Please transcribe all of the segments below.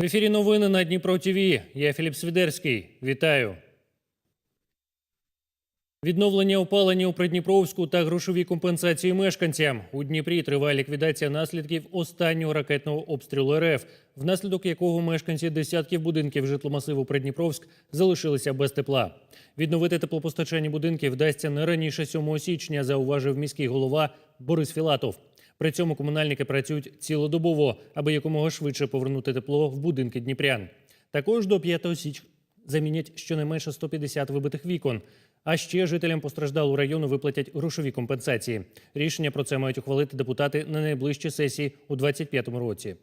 В ефірі новини на Дніпро ТВ. Я Філіп Свідерський. Вітаю. Відновлення опалення у Придніпровську та грошові компенсації мешканцям. У Дніпрі триває ліквідація наслідків останнього ракетного обстрілу РФ, внаслідок якого мешканці десятків будинків житломасиву Придніпровськ залишилися без тепла. Відновити теплопостачання будинків вдасться не раніше 7 січня, зауважив міський голова Борис Філатов. При цьому комунальники працюють цілодобово, аби якомога швидше повернути тепло в будинки дніпрян. Також до 5 січня замінять щонайменше 150 вибитих вікон. А ще жителям постраждалого району виплатять грошові компенсації. Рішення про це мають ухвалити депутати на найближчій сесії у 2025 році.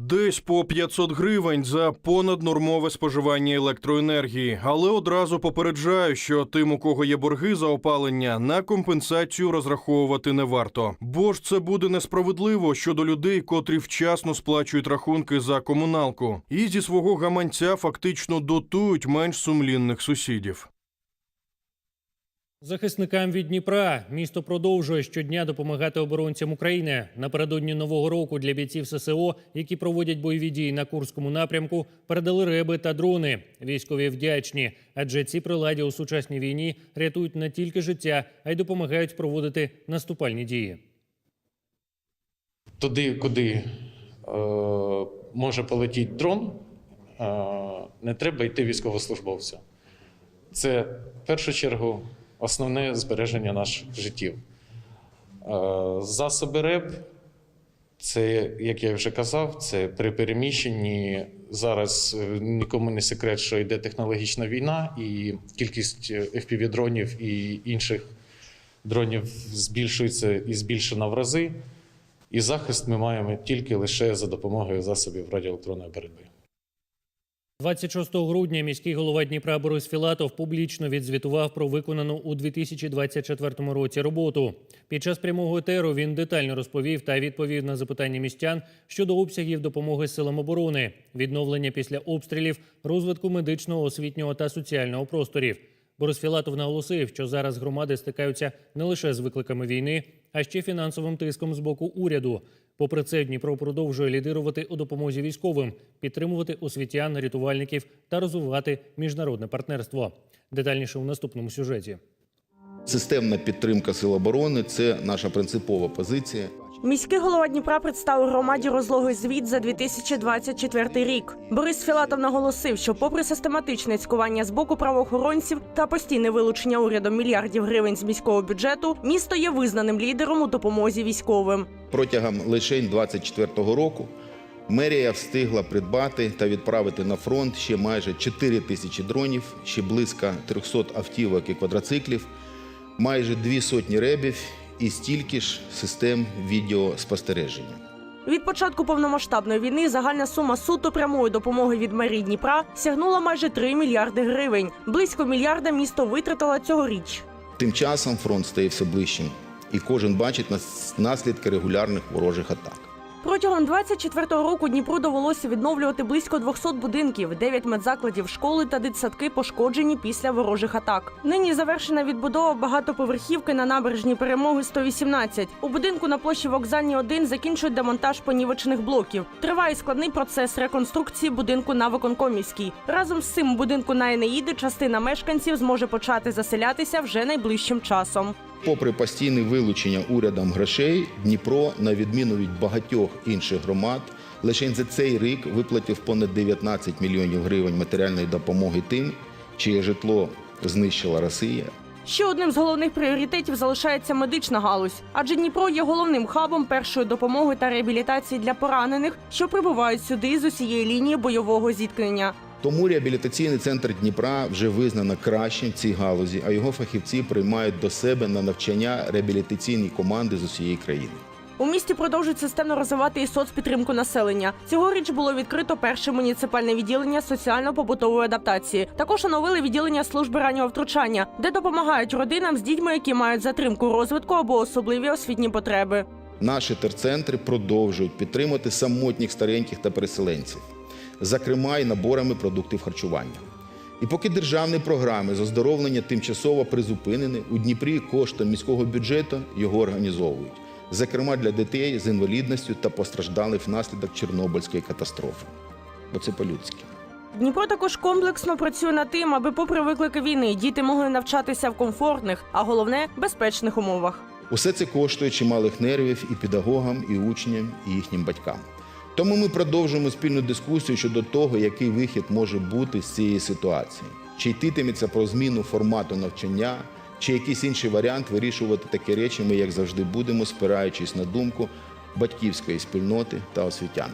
Десь по 500 гривень за понаднормове споживання електроенергії, але одразу попереджаю, що тим, у кого є борги за опалення, на компенсацію розраховувати не варто. Бо ж це буде несправедливо щодо людей, котрі вчасно сплачують рахунки за комуналку, і зі свого гаманця фактично дотують менш сумлінних сусідів. Захисникам від Дніпра місто продовжує щодня допомагати оборонцям України. Напередодні нового року для бійців ССО, які проводять бойові дії на Курському напрямку, передали реби та дрони. Військові вдячні, адже ці приладі у сучасній війні рятують не тільки життя, а й допомагають проводити наступальні дії. туди, куди е, може полетіти дрон, е, не треба йти військовослужбовцю. Це в першу чергу основне збереження наших життів. Е, засоби РЕП, це, як я вже казав, це при переміщенні. Зараз е, нікому не секрет, що йде технологічна війна, і кількість FPV-дронів і інших дронів збільшується і збільшена в рази. І захист ми маємо тільки лише за допомогою засобів радіоелектронної боротьби. 26 грудня міський голова Дніпра Борис Філатов публічно відзвітував про виконану у 2024 році роботу. Під час прямого етеру він детально розповів та відповів на запитання містян щодо обсягів допомоги силам оборони, відновлення після обстрілів, розвитку медичного, освітнього та соціального просторів. Борис Філатов наголосив, що зараз громади стикаються не лише з викликами війни, а ще фінансовим тиском з боку уряду. Попри це, Дніпро продовжує лідирувати у допомозі військовим, підтримувати освітян, рятувальників та розвивати міжнародне партнерство. Детальніше у наступному сюжеті. Системна підтримка сил оборони це наша принципова позиція. Міський голова Дніпра представив громаді розлогий звіт за 2024 рік. Борис Філатов наголосив, що, попри систематичне цькування з боку правоохоронців та постійне вилучення урядом мільярдів гривень з міського бюджету, місто є визнаним лідером у допомозі військовим. Протягом лише 24 року мерія встигла придбати та відправити на фронт ще майже 4 тисячі дронів, ще близько 300 автівок і квадроциклів, майже дві сотні ребів і стільки ж систем відеоспостереження. Від початку повномасштабної війни загальна сума суто прямої допомоги від мерії Дніпра сягнула майже 3 мільярди гривень. Близько мільярда місто витратило цьогоріч. Тим часом фронт стає все ближчим, і кожен бачить наслідки регулярних ворожих атак. Протягом 24-го року Дніпру довелося відновлювати близько 200 будинків, 9 медзакладів, школи та дитсадки пошкоджені після ворожих атак. Нині завершена відбудова багатоповерхівки на набережній перемоги 118. У будинку на площі Вокзальній 1 закінчують демонтаж понівечених блоків. Триває складний процес реконструкції будинку на Виконкомівській. Разом з цим у будинку на Енеїди частина мешканців зможе почати заселятися вже найближчим часом. Попри постійне вилучення урядом грошей, Дніпро, на відміну від багатьох інших громад, лише за цей рік виплатив понад 19 мільйонів гривень матеріальної допомоги тим, чиє житло знищила Росія. Ще одним з головних пріоритетів залишається медична галузь, адже Дніпро є головним хабом першої допомоги та реабілітації для поранених, що прибувають сюди з усієї лінії бойового зіткнення. Тому реабілітаційний центр Дніпра вже визнано кращим в цій галузі, а його фахівці приймають до себе на навчання реабілітаційні команди з усієї країни. У місті продовжують системно розвивати і соцпідтримку населення. Цьогоріч було відкрито перше муніципальне відділення соціально-побутової адаптації. Також оновили відділення служби раннього втручання, де допомагають родинам з дітьми, які мають затримку розвитку або особливі освітні потреби. Наші терцентри продовжують підтримувати самотніх стареньких та переселенців, зокрема й наборами продуктів харчування. І поки державні програми з оздоровлення тимчасово призупинені, у Дніпрі коштом міського бюджету його організовують. зокрема для дітей з інвалідністю та постраждалих внаслідок Чорнобильської катастрофи. Бо це по-людськи. Дніпро також комплексно працює над тим, аби, попри виклики війни, діти могли навчатися в комфортних, а головне безпечних умовах. Усе це коштує чималих нервів і педагогам, і учням, і їхнім батькам. Тому ми продовжуємо спільну дискусію щодо того, який вихід може бути з цієї ситуації. Чи йтитиметься про зміну формату навчання, чи якийсь інший варіант вирішувати такі речі ми, як завжди, будемо, спираючись на думку батьківської спільноти та освітян.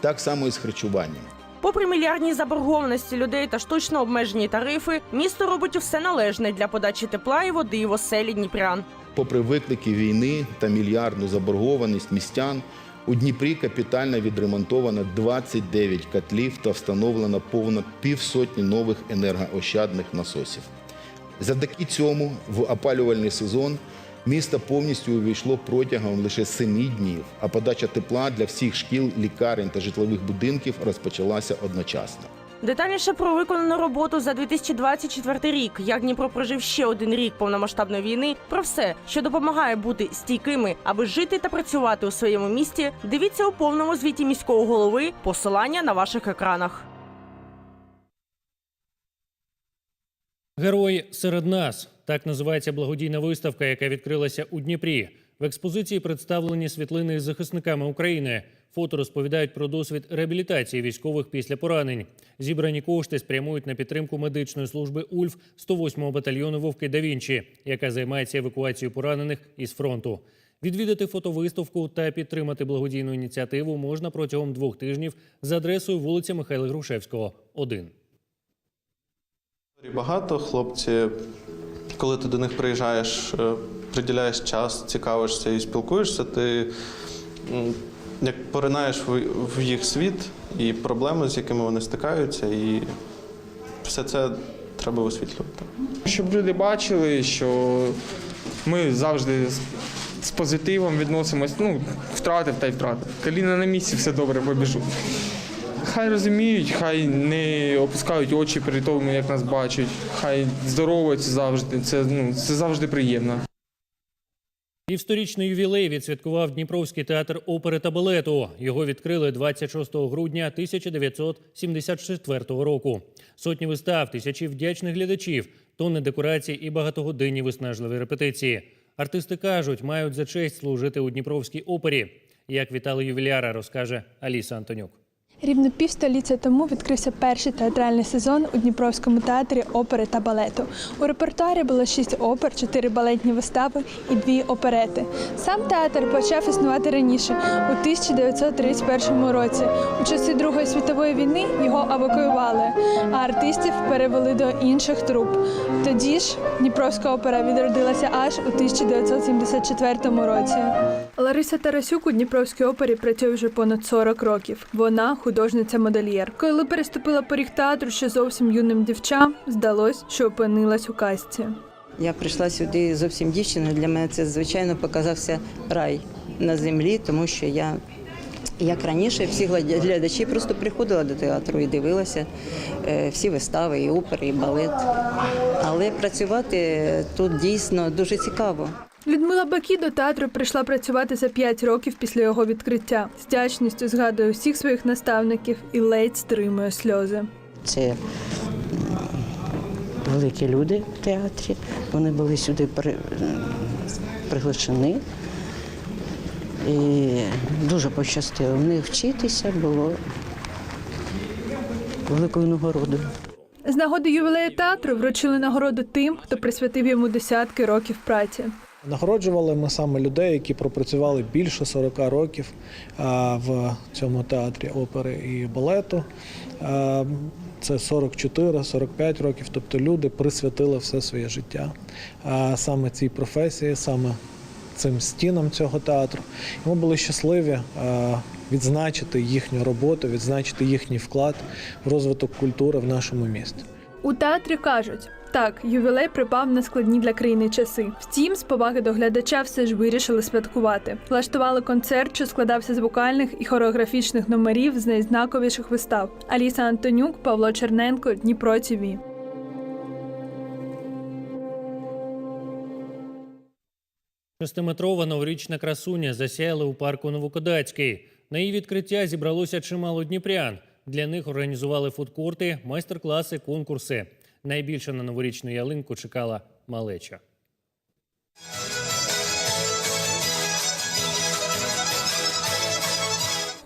Так само і з харчуванням. Попри мільярдні заборгованості людей та штучно обмежені тарифи, місто робить усе належне для подачі тепла і води в оселі дніпрян. Попри виклики війни та мільярдну заборгованість містян, у Дніпрі капітально відремонтовано 29 котлів та встановлено повно півсотні нових енергоощадних насосів. Завдяки цьому в опалювальний сезон місто повністю увійшло протягом лише 7 днів, а подача тепла для всіх шкіл, лікарень та житлових будинків розпочалася одночасно. Детальніше про виконану роботу за 2024 рік, як Дніпро прожив ще один рік повномасштабної війни. Про все, що допомагає бути стійкими, аби жити та працювати у своєму місті. Дивіться у повному звіті міського голови. Посилання на ваших екранах. Герой серед нас так називається благодійна виставка, яка відкрилася у Дніпрі. В експозиції представлені світлини з захисниками України. Фото розповідають про досвід реабілітації військових після поранень. Зібрані кошти спрямують на підтримку медичної служби УЛФ 108-го батальйону Вовки да Вінчі, яка займається евакуацією поранених із фронту. Відвідати фотовиставку та підтримати благодійну ініціативу можна протягом двох тижнів за адресою вулиця Михайла Грушевського, 1. Багато хлопці, коли ти до них приїжджаєш, е, приділяєш час, цікавишся і спілкуєшся, ти як поринаєш в їх світ і проблеми, з якими вони стикаються, і все це треба висвітлювати. Щоб люди бачили, що ми завжди з, з позитивом відносимось. Ну, втратив та й втратив. Каліна на місці, все добре, побіжу. Хай розуміють, хай не опускають очі при тому, як нас бачать, хай здороваються завжди. Це, ну, це завжди приємно. Півсторічний ювілей відсвяткував Дніпровський театр опери та балету. Його відкрили 26 грудня 1974 року. Сотні вистав, тисячі вдячних глядачів, тонни декорацій і багатогодинні виснажливі репетиції. Артисти кажуть, мають за честь служити у Дніпровській опері. Як вітали ювіляра, розкаже Аліса Антонюк. Рівно півстоліття тому відкрився перший театральний сезон у Дніпровському театрі опери та балету. У репертуарі було шість опер, чотири балетні вистави і дві оперети. Сам театр почав існувати раніше, у 1931 році. У часи Другої світової війни його евакуювали, а артистів перевели до інших труп. Тоді ж Дніпровська опера відродилася аж у 1974 році. Лариса Тарасюк у Дніпровській опері працює вже понад 40 років. Вона художниця-модельєр. Коли переступила поріг театру ще зовсім юним дівчам, здалось, що опинилась у казці. Я прийшла сюди зовсім дівчиною. Для мене це звичайно показався рай на землі, тому що я, як раніше, всі глядачі просто приходила до театру і дивилася е, всі вистави, і опери, і балет. Але працювати тут дійсно дуже цікаво. Людмила Бакі до театру прийшла працювати за 5 років після його відкриття. З вдячністю згадує всіх своїх наставників і ледь стримує сльози. Це великі люди в театрі. Вони були сюди при, приглашені. І дуже пощастило. В них вчитися було великою нагородою. З нагоди ювілею театру вручили нагороду тим, хто присвятив йому десятки років праці. Нагороджували ми саме людей, які пропрацювали більше 40 років в цьому театрі опери і балету. Це 44-45 років, тобто люди присвятили все своє життя саме цій професії, саме цим стінам цього театру. І ми були щасливі відзначити їхню роботу, відзначити їхній вклад в розвиток культури в нашому місті. У театрі кажуть, так, ювілей припав на складні для країни часи. Втім, з поваги до глядача все ж вирішили святкувати. Влаштували концерт, що складався з вокальних і хореографічних номерів з найзнаковіших вистав. Аліса Антонюк, Павло Черненко, Дніпро ТІВІ. Шестиметрова новорічна красуня засяяла у парку Новокодацький. На її відкриття зібралося чимало дніпрян. Для них організували фудкорти, майстер-класи, конкурси. Найбільше на новорічну ялинку чекала малеча.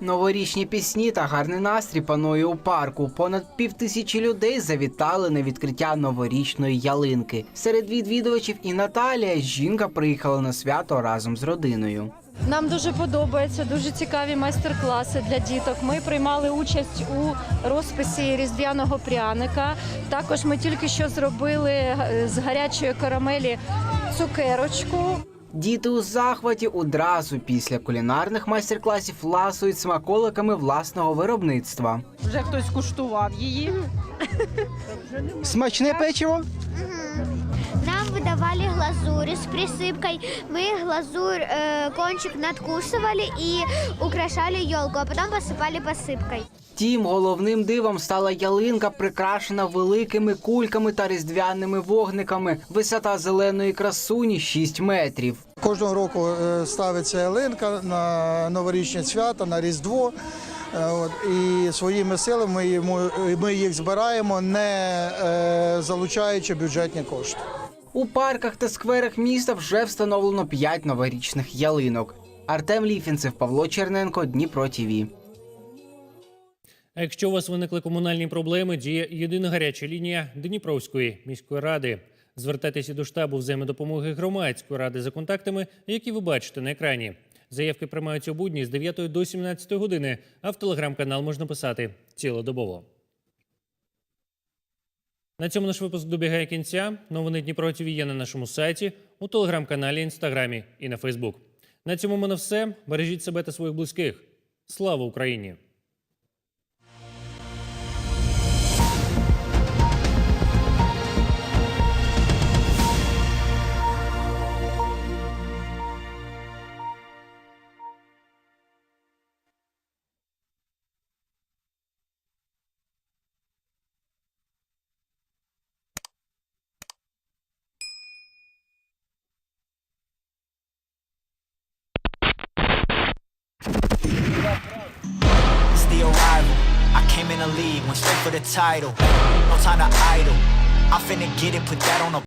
Новорічні пісні та гарний настрій панує у парку. Понад півтисячі людей завітали на відкриття новорічної ялинки. Серед відвідувачів і Наталія жінка приїхала на свято разом з родиною. Нам дуже подобається, дуже цікаві майстер-класи для діток. Ми приймали участь у розписі різдвяного пряника. Також ми тільки що зробили е, з гарячої карамелі цукерочку. Діти у захваті одразу після кулінарних майстер-класів ласують смаколиками власного виробництва. Вже хтось куштував її. Смачне печиво. Нам выдавали глазурь с присыпкой. Мы глазурь, э, кончик надкусывали и украшали елку, а потом посыпали посыпкой. Тім головним дивом стала ялинка, прикрашена великими кульками та різдвяними вогниками. Висота зеленої красуні 6 метрів. Кожного року е, ставиться ялинка на новорічне свято, на Різдво. Е, От, і своїми силами ми, йому- ми їх збираємо, не е, залучаючи бюджетні кошти. У парках та скверах міста вже встановлено 5 новорічних ялинок. Артем Ліфінцев, Павло Черненко, Дніпро ТІВІ. Якщо у вас виникли комунальні проблеми, діє єдина гаряча лінія Дніпровської міської ради. Звертайтеся до штабу взаємодопомоги громадської ради за контактами, які ви бачите на екрані. Заявки приймаються у будні з 9 до 17 години, а в телеграм-канал можна писати цілодобово. На цьому наш випуск добігає кінця. Новини Дніпро ТВ є на нашому сайті, у телеграм-каналі, інстаграмі і на Фейсбук. На цьому в мене все. Бережіть себе та своїх близьких. Слава Україні! In the league, went straight for the title. No time to idle. I finna get it, put that on a